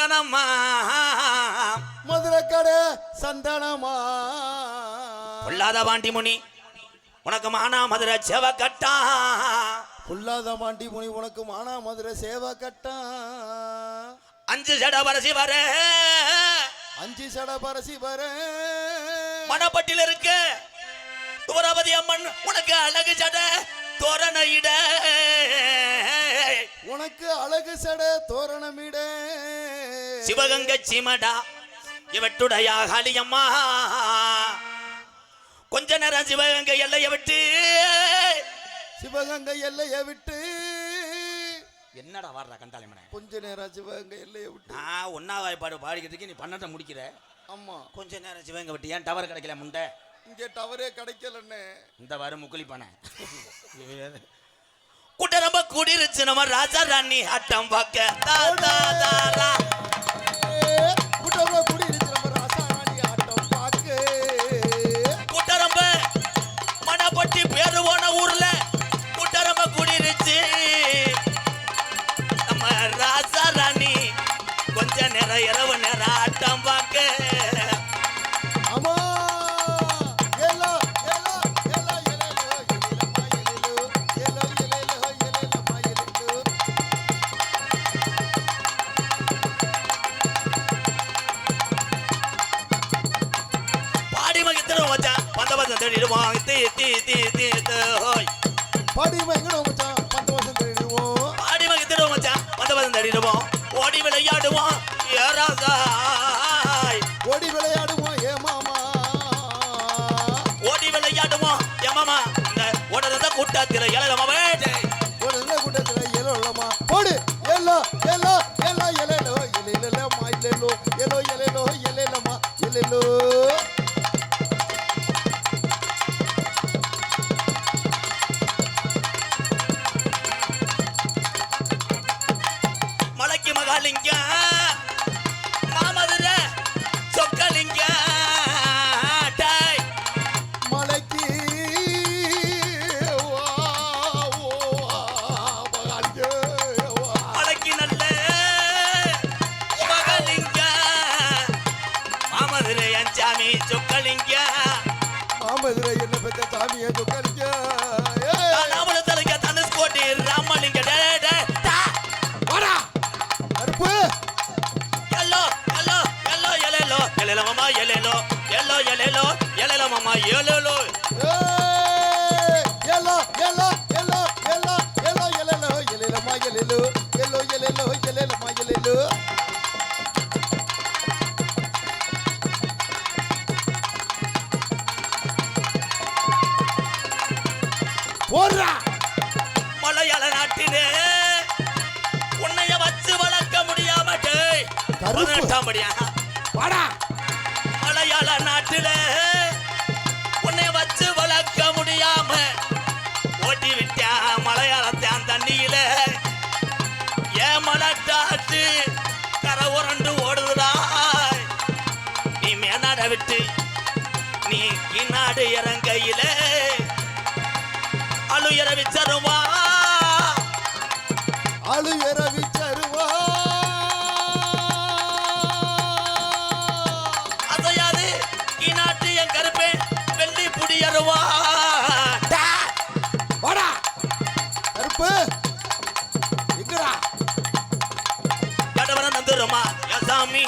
சந்தனம்மா மதுரை கடை சந்தனமா? பொல்லாத பாண்டி முனி உனக்கு மானா மதுரை செவ கட்டா புல்லாத மாண்டி முனி உனக்கு மானா மதுரை சேவை கட்டா அஞ்சு ஜட வரசி வர. அஞ்சு சட பரசி வர. மணப்பட்டில இருக்க துவராபதி அம்மன் உனக்கு அழகு ஜட தோரண இட உனக்கு அழகு சட தோரணமிட. சிவகங்கை சிமடா. இவட்டுடைய காளியம்மா கொஞ்ச நேரம் சிவகங்கை எல்லைய விட்டு. சிவகங்கை எல்லையை விட்டு. என்னடா வர்ற கண்டாளிமனை கொஞ்ச நேரம் சிவகங்கை எல்லையை விட்டு. நான் ஒன்னாவாய் பாடு பாடிக்கிறதுக்கு நீ பன்னெண்டை முடிக்கிற. ஆமா. கொஞ்ச நேரம் சிவகங்கை விட்டு ஏன் டவர் கிடைக்கல முண்டை? இங்கே டவரே கிடைக்கலன்னு இந்த வார முக்குளி பண்ண குட்டரம்ப கூடிருச்சு நம்ம ராஜா ராணி ஆட்டம் பார்க்க. தெளிவாய் தீ தீ தீ தீ ஹோய். பாடி மகிழ்வோம் மச்சான் பத்து வருஷம் தெளிவோம் பாடி மகிழ்வோம் மச்சான் பத்து வருஷம் தெளிவோம் ஓடி விளையாடுவோம் ஏ ராசா ஓடி விளையாடுவோம் ஏ மாமா. ஓடி விளையாடுவோம் ஏ மாமா. இந்த ஓடுறத கூட்டத்தில் இளைய மாமா ಮಾಮ ಎಲೆಲೋ ಎಲ್ಲೋ ಎಲೆಲೋ ಎಲೆಲೋ ಮಾಮ ಎಲೆಲೋ ಎಲ್ಲೋ ಎಲ್ಲೋ ಎಲ್ಲೋ ಎಲ್ಲೋ ಎಲ್ಲೋ ಎಲೆಲೋ ಎಲೆಲಮ್ಮ ಎಲೆಲು ಎಲ್ಲೋ ಎಲೆಲೋ ಎಲೆಲಮ್ಮ ಎಲೆಲು போடுறா மலையாள நாட்டிலே உன்னைய வச்சு வளர்க்க முடியாமட்டே பதினெட்டாம் படியா வாடா மலையாள நாட்டிலே உன்னை வச்சு வளர்க்க முடியாம ஓட்டி விட்டா மலையாளத்தான் தண்ணியில ஏன் மலட்டாட்டு கரை உரண்டு ஓடுதுடா நீ மேனாட விட்டு நீ கிநாடு இறங்கையில. அழுயர விச்சருவா. ஆளு தந்துருமா சாமி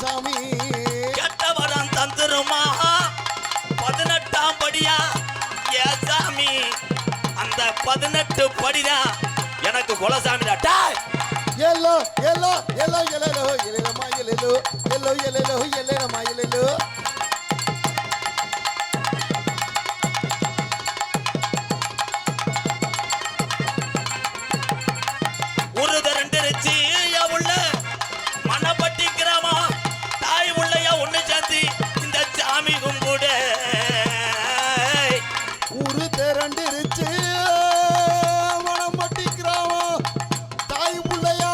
சாமி கெட்டவரம் தந்துருமா பதினெட்டாம் படியா என் சாமி அந்த பதினெட்டு படிதான் எனக்கு குலசாமிடா டாய் எல்லோ எல்லோ எல்லோ எல்லோ எல்லோமா எல்லோ எல்லோ எல்லோ எல்லோமா எல்லோ வந்துருச்சு. மனம்பட்டி கிராமம் தாய் பிள்ளையா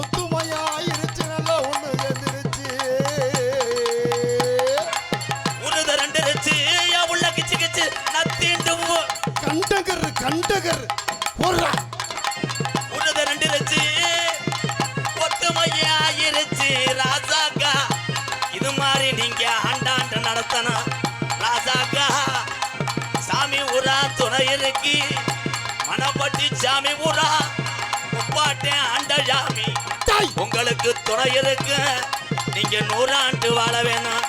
ஒத்துமையா ஆயிருச்சு நல்லா ஒண்ணு எந்திரிச்சு. உருத ரெண்டு உள்ள கிச்சு கிச்சு நத்திண்டும் கண்டகர் கண்டகர். இருக்கு மணப்பட்டி சாமி ஊரா முப்பாட்டேன் ஆண்ட சாமி உங்களுக்கு துணை இருக்கு. நீங்க நூறாண்டு வாழ வேணும்.